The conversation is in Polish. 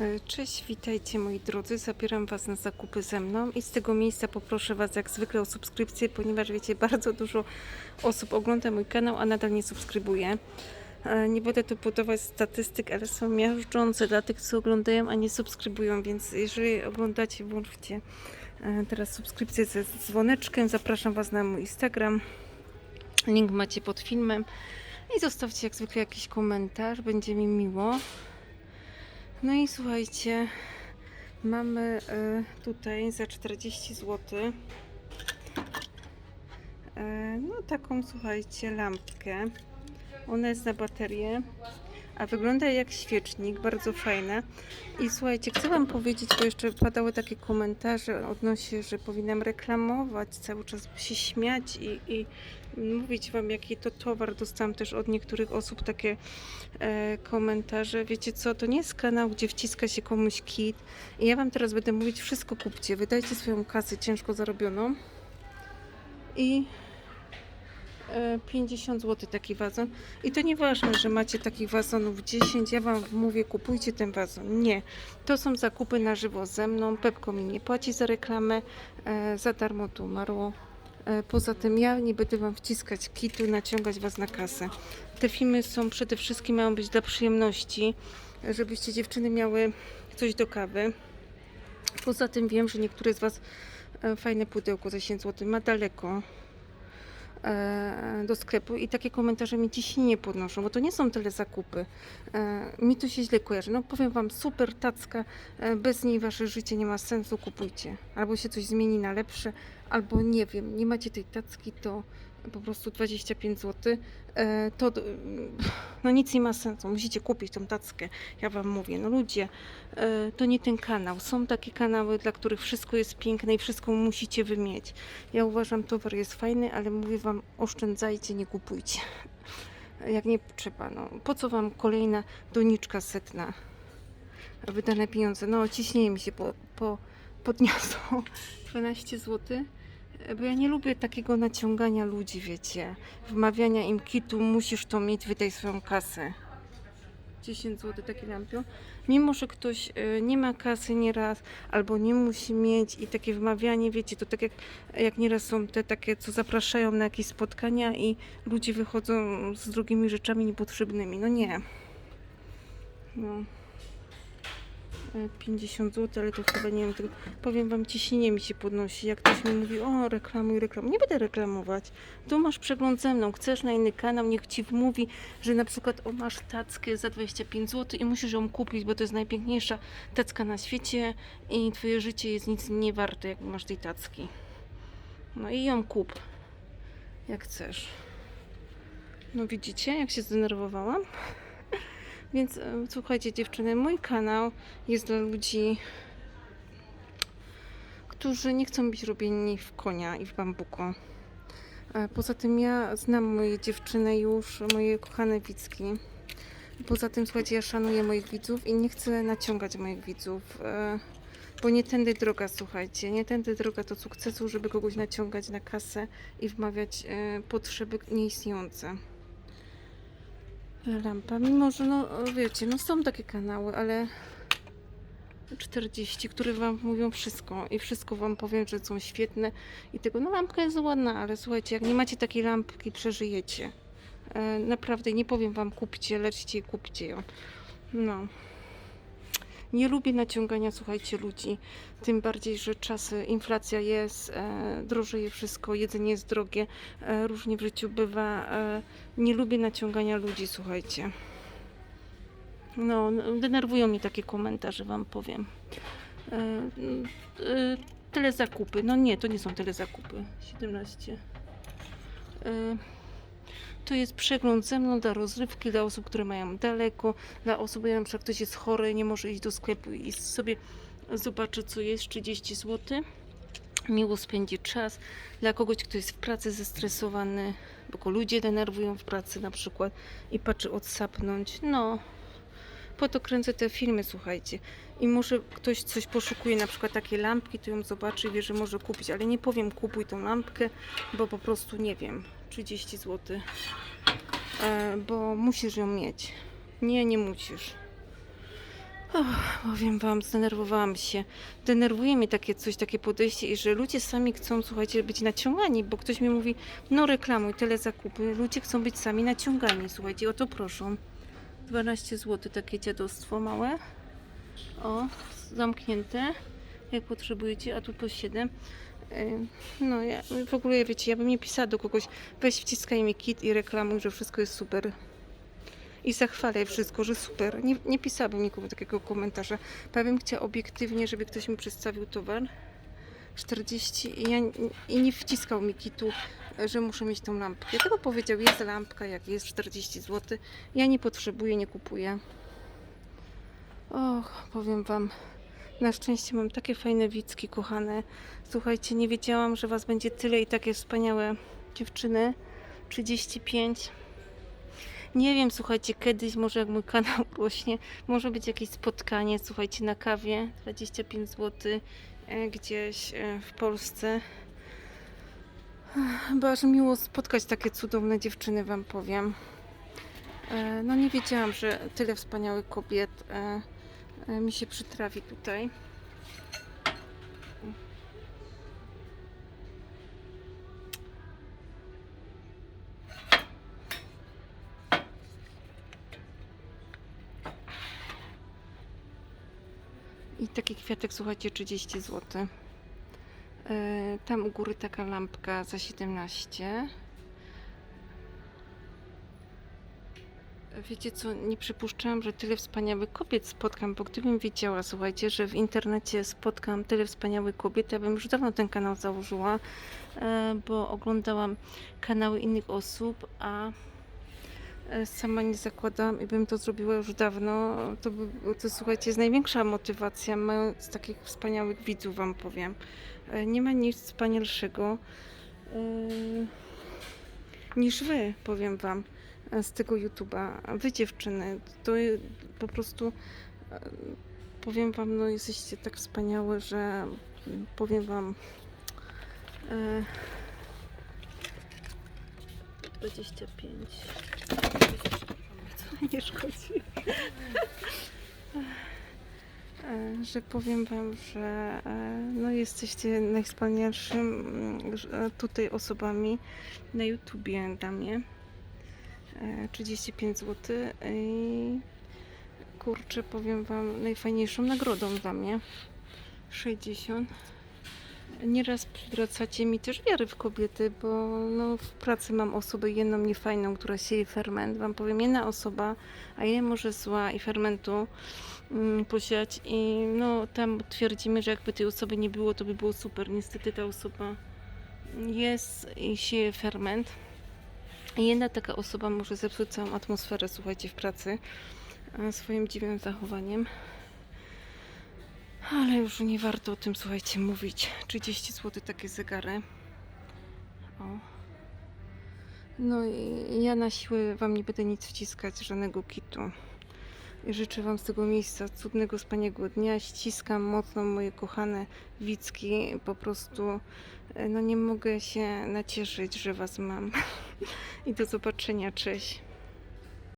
E, Cześć, witajcie moi drodzy. Zabieram Was na zakupy ze mną i z tego miejsca poproszę Was jak zwykle o subskrypcję, ponieważ wiecie, bardzo dużo osób ogląda mój kanał, a nadal nie subskrybuje. E, Nie będę tu budować statystyk, ale są miażdżące dla tych, co oglądają, a nie subskrybują, więc jeżeli oglądacie, włączcie e, teraz subskrypcję ze dzwoneczkiem. Zapraszam Was na mój Instagram. Link macie pod filmem. I zostawcie jak zwykle jakiś komentarz, będzie mi miło. No i słuchajcie, mamy y, tutaj za 40 zł no taką słuchajcie lampkę. Ona jest na baterię, a wygląda jak świecznik, bardzo fajna. I słuchajcie, chcę Wam powiedzieć, bo jeszcze padały takie komentarze odnośnie, że powinnam reklamować, cały czas się śmiać i, i mówić Wam, jaki to towar. Dostałam też od niektórych osób takie e, komentarze. Wiecie co, to nie jest kanał, gdzie wciska się komuś kit. I ja Wam teraz będę mówić, wszystko kupcie, wydajcie swoją kasę ciężko zarobioną. I 50 zł taki wazon. I to nieważne, że macie takich wazonów 10. Ja Wam mówię, kupujcie ten wazon. Nie. To są zakupy na żywo ze mną. Pepko mi nie płaci za reklamę. E, za darmo tu umarło. E, Poza tym ja nie będę Wam wciskać kitu, naciągać Was na kasę. Te filmy są przede wszystkim mają być dla przyjemności, żebyście dziewczyny miały coś do kawy. Poza tym wiem, że niektóre z Was e, fajne pudełko za 10 zł ma daleko e, do sklepu i takie komentarze mi dziś nie podnoszą, bo to nie są tyle zakupy. E, Mi to się źle kojarzy. No powiem Wam, super tacka, e, bez niej Wasze życie nie ma sensu, kupujcie. Albo się coś zmieni na lepsze, albo nie wiem, nie macie tej tacki, to po prostu 25 zł, e, to no nic nie ma sensu, musicie kupić tą tackę, ja Wam mówię, no ludzie, e, to nie ten kanał, są takie kanały, dla których wszystko jest piękne i wszystko musicie wymieć. Ja uważam, towar jest fajny, ale mówię Wam, oszczędzajcie, nie kupujcie. Jak nie trzeba, no po co Wam kolejna doniczka setna? Wydane pieniądze, no ciśnienie mi się po, po, podniosło, 12 zł. Bo ja nie lubię takiego naciągania ludzi, wiecie. Wmawiania im kitu, musisz to mieć, wydaj swoją kasę. 10 zł taki lampion. Mimo, że ktoś y, nie ma kasy nieraz, albo nie musi mieć i takie wmawianie, wiecie, to tak jak, jak nieraz są te takie, co zapraszają na jakieś spotkania i ludzie wychodzą z drugimi rzeczami niepotrzebnymi. No nie. No. E, 50 zł, ale to chyba nie wiem, tego, powiem wam, ciśnienie mi się podnosi. Jak ktoś mi mówi, o reklamuj, reklamuj. Nie będę reklamować. Tu masz przegląd ze mną, chcesz na inny kanał, niech ci wmówi, że na przykład o, masz tackę za 25 zł i musisz ją kupić, bo to jest najpiękniejsza tacka na świecie i twoje życie jest nic nie warte, jak masz tej tacki. No i ją kup, jak chcesz. No widzicie, jak się zdenerwowałam? Więc e, słuchajcie dziewczyny, mój kanał jest dla ludzi, którzy nie chcą być robieni w konia i w bambuko. E, Poza tym ja znam moje dziewczyny już, moje kochane widzki. Poza tym słuchajcie, ja szanuję moich widzów i nie chcę naciągać moich widzów. e, Bo nie tędy droga, słuchajcie, nie tędy droga do sukcesu, żeby kogoś naciągać na kasę i wmawiać potrzeby nieistniejące lampa. Mimo, że no wiecie, no są takie kanały, ale 40, które wam mówią wszystko i wszystko wam powiem, że są świetne i tego, no lampka jest ładna, ale słuchajcie, jak nie macie takiej lampki, przeżyjecie. E, naprawdę, nie powiem wam kupcie, lećcie i kupcie ją. No. Nie lubię naciągania, słuchajcie, ludzi. Tym bardziej, że czasy, inflacja jest, e, drożeje wszystko, jedzenie jest drogie, e, różnie w życiu bywa. E, nie lubię naciągania ludzi, słuchajcie. No, no, denerwują mnie takie komentarze, wam powiem. E, e, tyle zakupy. No nie, to nie są tyle zakupy. 17. E, to jest przegląd ze mną dla rozrywki, dla osób, które mają daleko, dla osób, jak na przykład ktoś jest chory, nie może iść do sklepu i sobie zobaczy, co jest, 30 zł. Miło spędzi czas. Dla kogoś, kto jest w pracy zestresowany, bo go ludzie denerwują w pracy na przykład i patrzy odsapnąć. No, po to kręcę te filmy, słuchajcie. I może ktoś coś poszukuje, na przykład takie lampki, to ją zobaczy i wie, że może kupić, ale nie powiem kupuj tą lampkę, bo po prostu nie wiem, 30 zł. E, bo musisz ją mieć. Nie, nie musisz. Och, powiem wam, zdenerwowałam się. Denerwuje mnie takie coś, takie podejście i że ludzie sami chcą, słuchajcie, być naciągani, bo ktoś mi mówi, no reklamuj, tyle zakupy. Ludzie chcą być sami naciągani, słuchajcie, o to proszą. 12 zł takie dziadostwo małe. O, zamknięte, jak potrzebujecie, a tu po 7. Ym, No ja w ogóle wiecie, ja bym nie pisała do kogoś, weź wciskaj mi kit i reklamuj, że wszystko jest super. I zachwalaj wszystko, że super. Nie, nie pisałabym nikomu takiego komentarza. Ja bym chciała obiektywnie, żeby ktoś mi przedstawił towar. 40 i, ja, i nie wciskał mi kitu, że muszę mieć tą lampkę. Tylko powiedział, jest lampka, jak jest 40 zł. Ja nie potrzebuję, nie kupuję. Och, powiem wam. Na szczęście mam takie fajne wicki, kochane. Słuchajcie, nie wiedziałam, że was będzie tyle i takie wspaniałe dziewczyny. 35. Nie wiem, słuchajcie, kiedyś może jak mój kanał rośnie, może być jakieś spotkanie, słuchajcie, na kawie, 25 zł gdzieś e, w Polsce. Bo aż miło spotkać takie cudowne dziewczyny, wam powiem. E, No nie wiedziałam, że tyle wspaniałych kobiet e, e, mi się przytrafi tutaj. Taki kwiatek, słuchajcie, 30 zł. E, Tam u góry taka lampka za 17. Wiecie co, nie przypuszczałam, że tyle wspaniałych kobiet spotkam, bo gdybym wiedziała, słuchajcie, że w internecie spotkam tyle wspaniałych kobiet, ja bym już dawno ten kanał założyła, e, bo oglądałam kanały innych osób, a sama nie zakładałam i bym to zrobiła już dawno. To, by, to słuchajcie, jest największa motywacja, mając takich wspaniałych widzów, wam powiem. E, Nie ma nic wspanialszego e, niż wy, powiem wam, e, z tego YouTube'a. Wy dziewczyny, to po prostu e, powiem wam, no jesteście tak wspaniałe, że powiem wam e, 25 nie szkodzi. E, Że powiem Wam, że e, no jesteście najwspanialszym mm, e, tutaj osobami na YouTubie dla mnie. E, 35 zł i kurczę, powiem Wam, najfajniejszą nagrodą dla mnie. 60. Nieraz przywracacie mi też wiary w kobiety, bo no, w pracy mam osobę jedną niefajną, która sieje ferment. Wam powiem, jedna osoba, a jej może zła i fermentu mm, posiać i no tam twierdzimy, że jakby tej osoby nie było, to by było super. Niestety ta osoba jest i sieje ferment. I jedna taka osoba może zepsuć całą atmosferę, słuchajcie, w pracy swoim dziwnym zachowaniem. Ale już nie warto o tym, słuchajcie, mówić. 30 zł takie zegary. O. No i ja na siłę Wam nie będę nic wciskać, żadnego kitu. I życzę Wam z tego miejsca cudnego, wspaniałego dnia. Ściskam mocno moje kochane Wicki. Po prostu e, no nie mogę się nacieszyć, że Was mam. I do zobaczenia. Cześć.